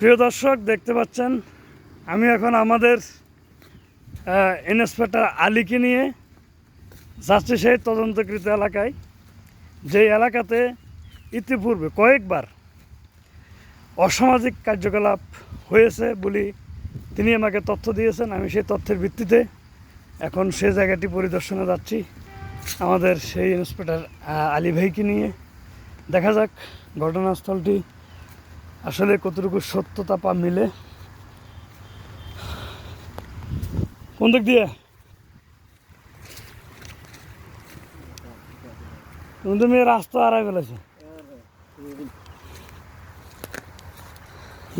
প্রিয় দর্শক, দেখতে পাচ্ছেন, আমি এখন আমাদের ইন্সপেক্টর আলীকে নিয়ে যাচ্ছি সেই তদন্তকৃত এলাকায় যে এলাকাতে ইতিপূর্বে কয়েকবার অসামাজিক কার্যকলাপ হয়েছে বলে তিনি আমাকে তথ্য দিয়েছেন। আমি সেই তথ্যের ভিত্তিতে এখন সে জায়গাটি পরিদর্শনে যাচ্ছি। আমাদের সেই ইন্সপেক্টর আলী ভাইকে নিয়ে। দেখা যাক, ঘটনাস্থলটি আসলে কতটুকু সত্যতা পা মিলে? কোন দিক দিয়ে? কিন্তু মেয়ে রাস্তা হারাই ফেলেছে।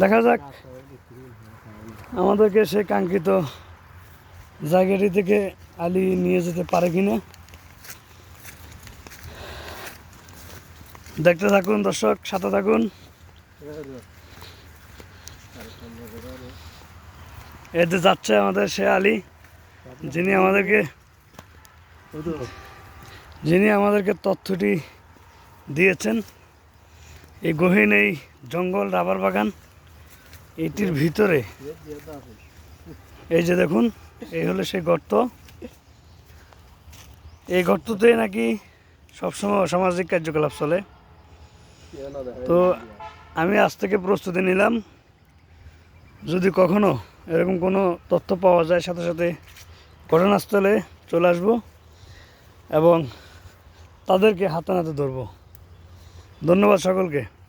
দেখা যাক। আমাদেরকে সে কাঙ্ক্ষিত জায়গাটি থেকে আলী নিয়ে যেতে পারে কিনা। দেখতে থাকুন দর্শক, সাথে থাকুন। এতে যাচ্ছে আমাদের সে আলী, যিনি আমাদেরকে যিনি আমাদেরকে তথ্যটি দিয়েছেন। এই গহীন এই জঙ্গল রাবার বাগান, এটির ভিতরে এই যে দেখুন, এই হলো সেই গর্ত। এই গর্ততে নাকি সবসময় অসামাজিক কার্যকলাপ চলে। তো আমি আজ থেকে প্রস্তুতি নিলাম। যদি কখনো এরকম কোনো তথ্য পাওয়া যায়, সাথে সাথে ঘটনাস্থলে চলে আসব এবং তাদেরকে হাতে নাতে ধরবো। ধন্যবাদ সকলকে।